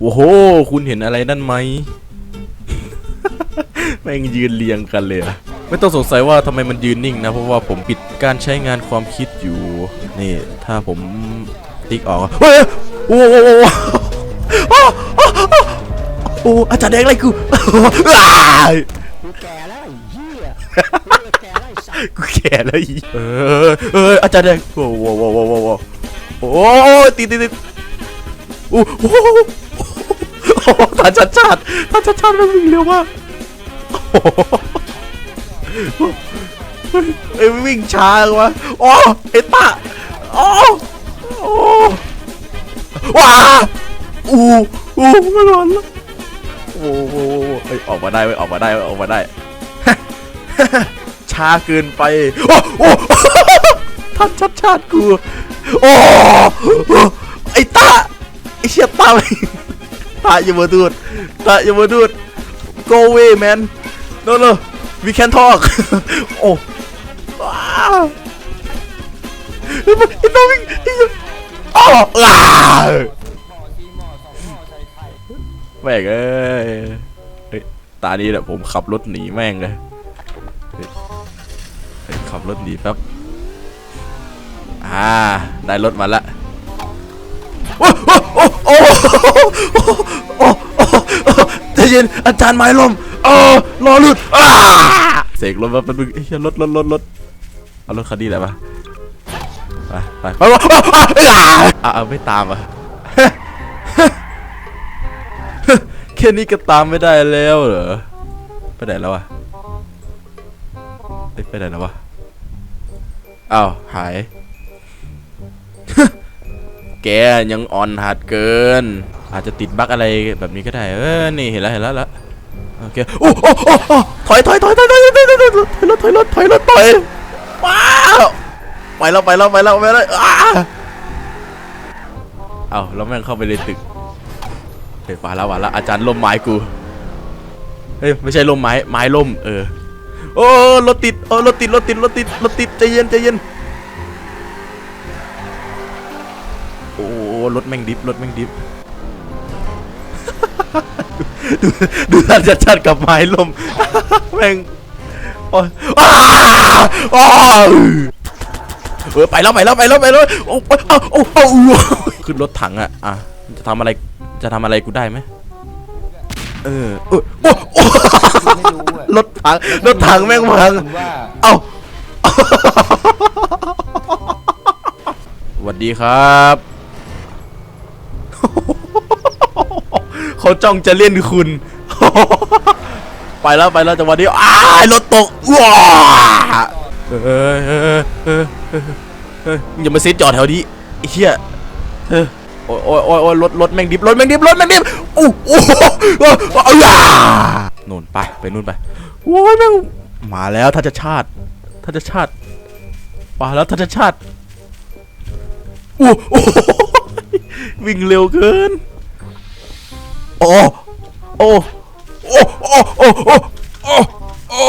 โอ้โห คุณเห็นอะไรนั่นไหม แม่งยืนเรียงกันเลยอะไม่ต้องสงสัยว่าทำไมมันยืนนิ่งนะ เพราะว่าผมปิดการใช้งานความคิดอยู่ นี่ ถ้าผมติ๊กออกเฮ้ยโอ้โหโอ้โหโอ้อาจารย์แดงอะไรกูอ้ายกูแก่แล้วเหี้ยกูแก่แล้วแกแล้วเออเอออาจารย์แดงโอ้โหโอ้โหโอ้โหโอ้โหติดติดติดโอ้โหโอ้โห ท่านชัดชาติท่านชัดชาติมันวิ่งเร็วมากโอ้โหเอ้ยวิ่งช้าวะโอ้ไอ้ตาโอ้โอ้ว้าอู้อู้ไม่รอดแล้วโอ้โหเอ้ยออกมาได้เว้ออกมาได้เว้ออกมาได้ช้าเกินไปโอ้โอ้ทัดชัดชาติกูโอ้ไอ้ตาไอ้เชี่ยตาไป ตาอย่ามาดูดตาอย่ามาดูด go away man no no we can talk โอ้ว้าวไอ้ตัววิ่งอ้เหี้ยอ้าวอ้าแม่งเอ้ยตานี้แหละผมขับรถหนีแม่งเลยขับรถหนีแป๊บอ่า ได้รถมาละโอ้โอ้โอ้โอ้โอ้โอ้ใจเย็นอาจารย์ไม้ลมเออรอหลุดอ้าเสกรถมาเป็นมึงเอ้ยรถรถรถรถเอารถคันนี้แหละมาไปไปไปไปอ่าไม่ตามอะแค่นี้ก็ตามไม่ได้แล้วเหรอไปไหนแล้วอะไปไหนแล้ววะอ้าวหาย แกยังอ่อนหัดเกิน อาจจะติดบั๊กอะไรแบบนี้ก็ได้ เออ นี่เห็นแล้วเห็นแล้วล้วโอเค โอ้โอ้โอ้โอ้ถอยถอยถอยถอยถอยถอยถอยถอยถอยรถถอยรถถอยรถถอยว้าวไปแล้วไปแล้วไปแล้วไปแล้วอ้าเอ้าแล้วแม่งเข้าไปในตึกเฮ้ยมาแล้วมาแล้วอาจารย์ล่มไม้กู เฮ้ยไม่ใช่ล่มไม้ไม้ล่มเออ โอ้รถติดโอ้รถติดรถติดรถติดรถติดใจเย็นใจเย็น รถแม่งดิฟรถแม่งดิฟดูดูท่านชัดๆกับไม้ลมแม่งโอ้ยอ้าวอ้าวเออไปแล้วไปแล้วไปแล้วไปแล้วโอ้โอ้โอ้โอ้ขึ้นรถถังอะอะจะทำอะไรจะทำอะไรกูได้ไหมเออเออโอ้โอ้ไม่รู้อะรถถังรถถังแม่งพังคุณว่าเอ้าสวัสดีครับ เขาจ้องจะเล่นคุณ ไปแล้วไปแล้วจังหวะนี้อ้ารถตกว้าเออเออเออเอออย่ามาซิดจอดแถวนี้ไอ้เหี้ยเออโอ้ยโอ้ยโอ้ยโอ้ยรถรถแม่งดิบรถแม่งดิบรถแม่งดิบอู้อู้โอ้เอาอย่านู่นไปไปนู่นไปโอ้ยแม่งมาแล้วทัศชาติทัศชาติมาแล้วทัศชาติอู้โอ้โหวิ่งเร็วเกิน โอ้โอ้โอ้โอ้โอ้โอ้โอ้โอ้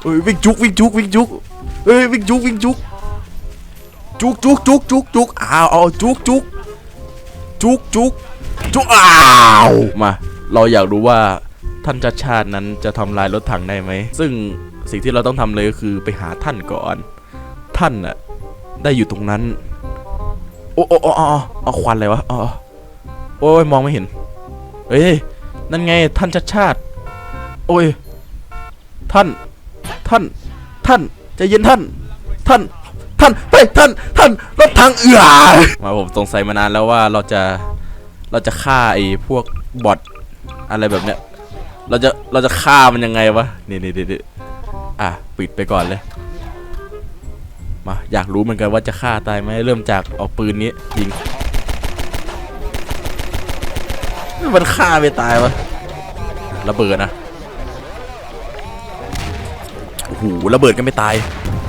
เฮ้ยวิ่งจุกวิ่งจุกวิ่งจุกเฮ้ยวิ่งจุกวิ่งจุกจุกจุกจุกจุกจุกอ้าวเอาจุกจุกจุกจุกจุกอ้าวมาเราอยากรู้ว่าท่านชาติชาตินั้นจะทำลายรถถังได้ไหม ซึ่งสิ่งที่เราต้องทำเลยก็คือไปหาท่านก่อน ท่านน่ะได้อยู่ตรงนั้น โอ้โอ้โอ้อ๋ออ๋อควันอะไรวะอ๋อโอ้ยมองไม่เห็น เฮ้ย นั่นไงท่านชัดชาติ โอ้ย ท่าน ท่าน ท่านใจเย็นท่าน ท่าน ท่านเฮ้ยท่าน ท่าน รถทางเอือมาผมสงสัยมานานแล้วว่าเราจะ เราจะฆ่าไอ้พวกบอทอะไรแบบเนี้ย เราจะ เราจะฆ่ามันยังไงวะ นี่นี่นี่อะ ปิดไปก่อนเลย มา อยากรู้เหมือนกันว่าจะฆ่าตายไหมเริ่มจากเอาปืนนี้ยิง มันฆ่าไม่ตายวะระเบิดนะโอ้โหระเบิดก็ไม่ตาย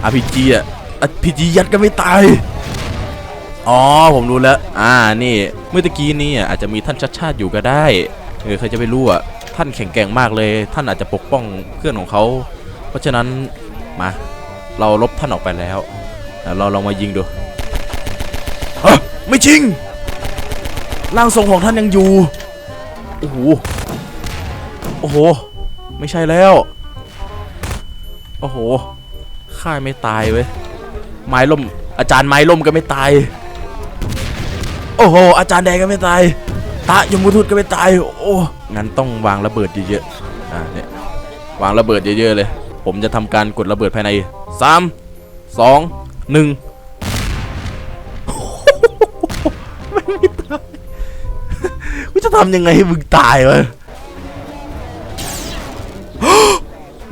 RPG อะ RPG ยัดก็ไม่ตาย อ๋อ ผมรู้แล้ว อ่า นี่ เมื่อกี้นี่อาจจะมีท่านชัดชาติอยู่ก็ได้เออใครจะไปรู้อะ ท่านแข็งแกร่งมากเลย ท่านอาจจะปกป้องเพื่อนของเขา เพราะฉะนั้น มา เราลบท่านออกไปแล้วแล้วเราลองมายิงดูฮะไม่จริงร่างทรงของท่านยังอยู่ โอ้โห โอ้โห ไม่ใช่แล้ว โอ้โหข่าไม่ตายเว้ย ไม้ล่ม อาจารย์ไม้ล่มก็ไม่ตาย โอ้โห อาจารย์แดงก็ไม่ตายตายมทุดก็ไม่ตาย โอ้ งั้นต้องวางระเบิดเยอะๆ อ่าเนี่ยวางระเบิดเยอะๆเลย ผมจะทำการกดระเบิดภายใน 3 2 1 ทำยังไงให้มึงตายวะ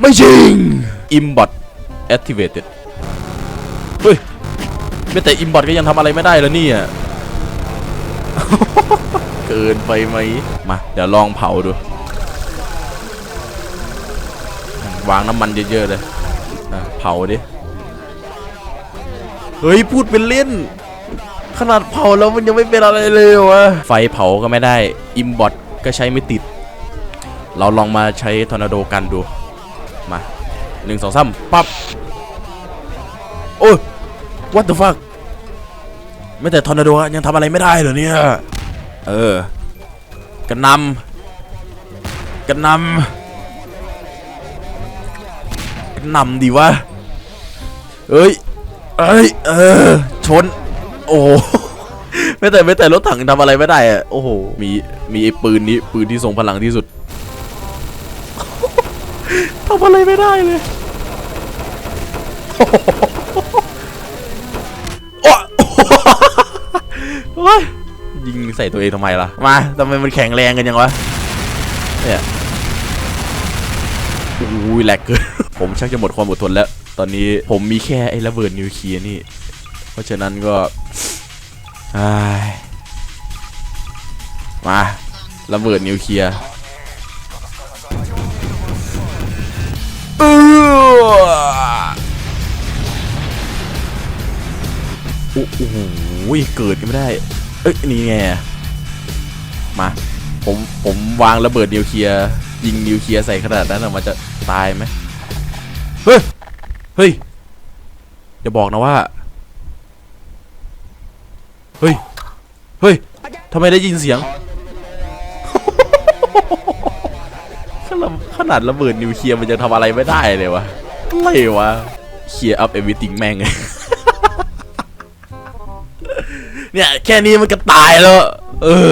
ไม่จริง Imbot activated เฮ้ยไม่แต่ Imbot ก็ยังทำอะไรไม่ได้แล้วนี่ยเกินไปไหมมา เดี๋ยวลองเผาดู วางน้ำมันเยอะๆเลยเผาดิ เฮ้ย พูดเป็นเล่น ขนาดเผาแล้วมันยังไม่เป็นอะไรเลยวะไฟเผาก็ไม่ได้อิมบอทก็ใช้ไม่ติด เราลองมาใช้ทอร์นาโดกันดู มาหนึ่งสองสามปั๊บโอ้ย what the fuck ไม่แต่ทอร์นาโดยังทำอะไรไม่ได้เหรอเนี่ย เออกระนำกระนำกระนำดีวะเอ้ย เอ้ย เออ ชน โอ้โหไม่แต่ไม่แต่รถถังทำอะไรไม่ได้อะโอ้โหมีมีไอ้ปืนนี้ปืนที่ทรงพลังที่สุดทำอะไรไม่ได้เลยโอ้โอ้ยยิงใส่ตัวเองทำไมล่ะ มาทำไมมันแข็งแรงกันยังวะ เนี่ยอุ้ยแหลกเกินผมชักจะหมดความอดทนแล้ว ตอนนี้ผมมีแค่ไอ้ระเบิดนิวเคลียร์นี่ ราะฉะนั้นก็อ้ายมาระเบิดนิวเคลียร์ออโอ้โหเกิดกันไม่ได้ เอ้ยนี่ไงมา ผม ผมวางระเบิดนิวเคลียร์ยิงนิวเคลียร์ใส่ขนาดนั้นอะมันจะตายไหมเฮ้ย เฮ้ยอย่าบอกนะว่า เฮ้ย เฮ้ยทำไมได้ยินเสียงขนาดขนาดระเบิดนิวเคลียร์มันจะทำอะไรไม่ได้เลยวะอะไรวะเคลียร์อัพเอวิติงแม่งไงเนี่ย แค่นี้มันก็ตายแล้ว เออ